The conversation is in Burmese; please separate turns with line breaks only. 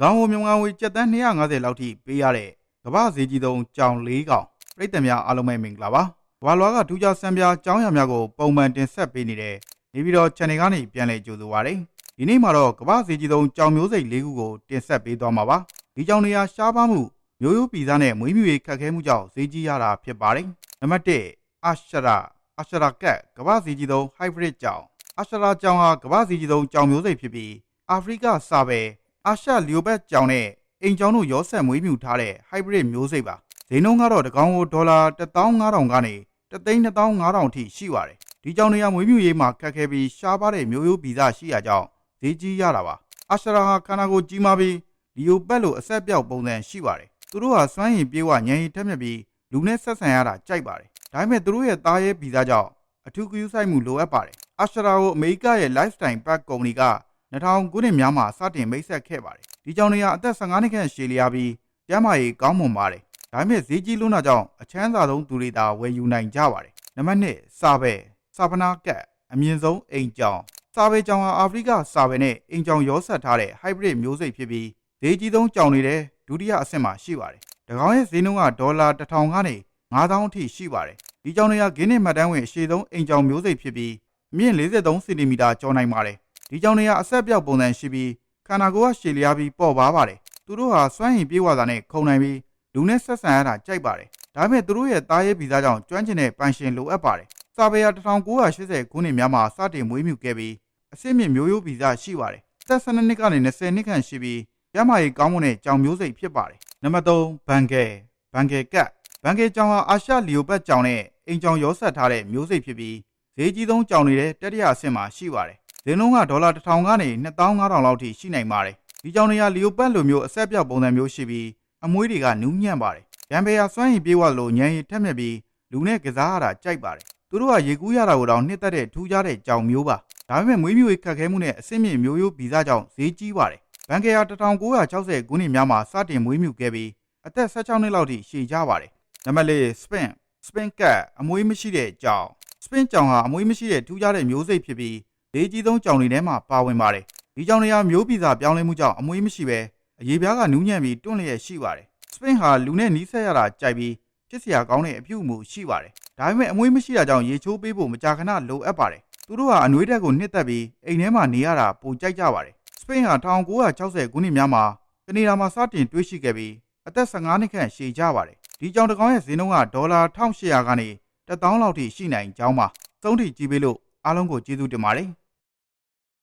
ခေါင်းဝမြန်မာငွေကျပ်တန်း250လောက်ထိပေးရတဲ့ကမ္ဘာဈေးကြီးသုံးကြောင်၄ကောင်ပြည်သက်များအားလုံးပဲမင်္ဂလာပါ။ဘာလွားကထူးခြားစံပြားကြောင်းရများကိုပုံမှန်တင်ဆက်ပေးနေတဲ့နေပြီးတော့ channel ကနေပြန်လည်ကြိုဆိုပါရစေ။ဒီနေ့မှာတော့ကမ္ဘာဈေးကြီးသုံးကြောင်မျိုးစိတ်၄ခုကိုတင်ဆက်ပေးသွားမှာပါ။ဒီကြောင်တွေဟာရှားပါမှုမျိုးရိုးပြည်သားနဲ့မွေးမြူရေးခက်ခဲမှုကြောင့်ဈေးကြီးရတာဖြစ်ပါတယ်။နံပါတ်1အရှရာအရှရာကတ်ကမ္ဘာဈေးကြီးသုံး hybrid ကြောင်အရှရာကြောင်ဟာကမ္ဘာဈေးကြီးသုံးကြောင်မျိုးစိတ်ဖြစ်ပြီးအာဖရိကစာပဲ အာရှလီယိုဘတ်ကြောင်နဲ့အိမ်ကြောင်တို့ရောဆက်မွေးမြူထားတဲ့ hybrid မျိုးစိတ်ပါဈေးနှုန်းကတော့တကောင်ကိုဒေါ်လာ15000ကနေ32500ထိရှိပါတယ်ဒီကြောင်တွေကမွေးမြူရေးမှာခက်ခဲပြီးရှားပါတဲ့မျိုးရိုးဗီဇရှိရာကြောင့်ဈေးကြီးရတာပါအာရှရာဟာခန္ဓာကိုယ်ကြီးမားပြီးလီယိုဘတ်လိုအဆက်ပြောက်ပုံစံရှိပါတယ်သူတို့ဟာစွမ်းရည်ပြေးဝညံရည်ထက်မြက်ပြီးလူနဲ့ဆက်ဆံရတာကြိုက်ပါတယ်ဒါပေမဲ့သူတို့ရဲ့သားရဲဗီဇကြောင့်အထူးဂရုစိုက်မှုလိုအပ်ပါတယ်အာရှရာကိုအမေရိကရဲ့ lifestyle pack ကုမ္ပဏီက 2000ခုနှစ်များမှာစတင်မိတ်ဆက်ခဲ့ပါတယ်ဒီကြောင်တွေကအသက်15နှစ်ခန့်ရှည်လျားပြီးကျန်းမာရေးကောင်းမွန်ပါတယ်ဒါပေမဲ့ဈေးကြီးလွန်းတာကြောင့်အချမ်းသာဆုံးသူတွေသာဝယ်ယူနိုင်ကြပါတယ်နံပါတ်1စာပဲစာပနာကတ်အမြင့်ဆုံးအိမ်ကြောင်စာပဲကြောင်ဟာအာဖရိကစာပဲနဲ့အိမ်ကြောင်ရောဆက်ထားတဲ့ hybrid မျိုးစိတ်ဖြစ်ပြီးဈေးကြီးဆုံးကြောင်တွေတဲ့ဒုတိယအဆင့်မှာရှိပါတယ်တကောင်ရဲ့ဈေးနှုန်းကဒေါ်လာ1000ကနေ9000အထိရှိပါတယ်ဒီကြောင်တွေကဂင်းနဲ့မှတ်တမ်းဝင်အရှိဆုံးအိမ်ကြောင်မျိုးစိတ်ဖြစ်ပြီးအမြင့်43စင်တီမီတာကျော်နိုင်ပါတယ် ဒီကြောင်တွေကအဆက်ပြောက်ပုံစံရှိပြီးခန္ဓာကိုယ်ကရှည်လျားပြီးပေါ့ပါပါတယ်သူတို့ဟာစွမ်းရည်ပြေးဝတာနဲ့ခုံနိုင်ပြီးလူနဲ့ဆက်ဆံရတာကြိုက်ပါတယ်ဒါပေမဲ့သူတို့ရဲ့သားရဲဗီဇကြောင့်ကျွမ်းကျင်တဲ့ပိုင်ရှင်လိုအပ်ပါတယ်စာပေယာ1980ခုနှစ်များမှာစတင်မွေးမြူခဲ့ပြီးအစစ်မြင့်မျိုးရိုးဗီဇရှိပါတယ်သက်12နှစ်ကနေ20နှစ်ခန့်ရှိပြီးရမရီကောင်းမွန်တဲ့ကြောင်မျိုးစိတ်ဖြစ်ပါတယ်နံပါတ်3ဘန်ကယ်ဘန်ကယ်ကတ်ဘန်ကယ်ကြောင်ဟာအာရှလီယိုဘတ်ကြောင်နဲ့အိမ်ကြောင်ရောဆက်ထားတဲ့မျိုးစိတ်ဖြစ်ပြီးဈေးကြီးဆုံးကြောင်နေတဲ့တတိယအဆင့်မှာရှိပါတယ် ဈေးနှုန်းကဒေါ်လာ1000ကနေ2500လောက်ထိရှိနိုင်ပါတယ်ဒီကြောင်တွေကလီယိုပတ်လိုမျိုးအဆက်ပြောက်ပုံစံမျိုးရှိပြီးအမွှေးတွေကနူးညံ့ပါတယ်ရံပေယာစွမ်းရည်ပြေးဝလို့ညံရည်ထက်မြက်ပြီးလူနဲ့ကစားရတာကြိုက်ပါတယ်သူတို့ကရေကူးရတာကိုတော့နှစ်သက်တဲ့ထူးခြားတဲ့ကြောင်မျိုးပါဒါပေမဲ့မွေးမြူရေးခက်ခဲမှုနဲ့အဆင့်မြင့်မျိုးရိုးဗီဇကြောင့်ဈေးကြီးပါတယ်ဘန်ကယ်ယာ1960ခုနှစ်များမှာစတင်မွေးမြူခဲ့ပြီးအသက်16နှစ်လောက်ထိရှည်ကြပါတယ်နံပါတ်၄ spin spin cat အမွှေးမရှိတဲ့ကြောင် spin ကြောင်ဟာအမွှေးမရှိတဲ့ထူးခြားတဲ့မျိုးစိတ်ဖြစ်ပြီး ဈေးကြီးဆုံးကြောင်တွေထဲမှာပါဝင်ပါတယ်ဒီကြောင်တွေဟာမျိုးဗီဇပြောင်းလဲမှုကြောင့်အမွှေးမရှိပဲအရေးပြားကနူးညံ့ပြီးတွန့်လျက်ရှိပါတယ်စပင်ဟာလူနဲ့နီးစပ်ရတာကြိုက်ပြီးဖြစ်စရာကောင်းတဲ့အပြုအမူရှိပါတယ်ဒါပေမဲ့အမွှေးမရှိတာကြောင့်ရေချိုးပေးဖို့မကြာခဏလိုအပ်ပါတယ်သူတို့ဟာအနှွေးတက်ကိုနှစ်သက်ပြီးအိမ်ထဲမှာနေရတာပိုကြိုက်ကြပါတယ်စပိန်ဟာ1960ခုနှစ်များမှာကနေဒါမှာစတင်တွေ့ရှိခဲ့ပြီးအသက်15နှစ်ခန့်ရှည်ကြပါတယ်ဒီကြောင်တစ်ကောင်ရဲ့ဈေးနှုန်းကဒေါ်လာ1800ကနေ1000လောက်ထိရှိနိုင်ကြောင်းပါသုံးထိကြီးပေးလို့အားလုံးကိုကျေးဇူးတင်ပါတယ်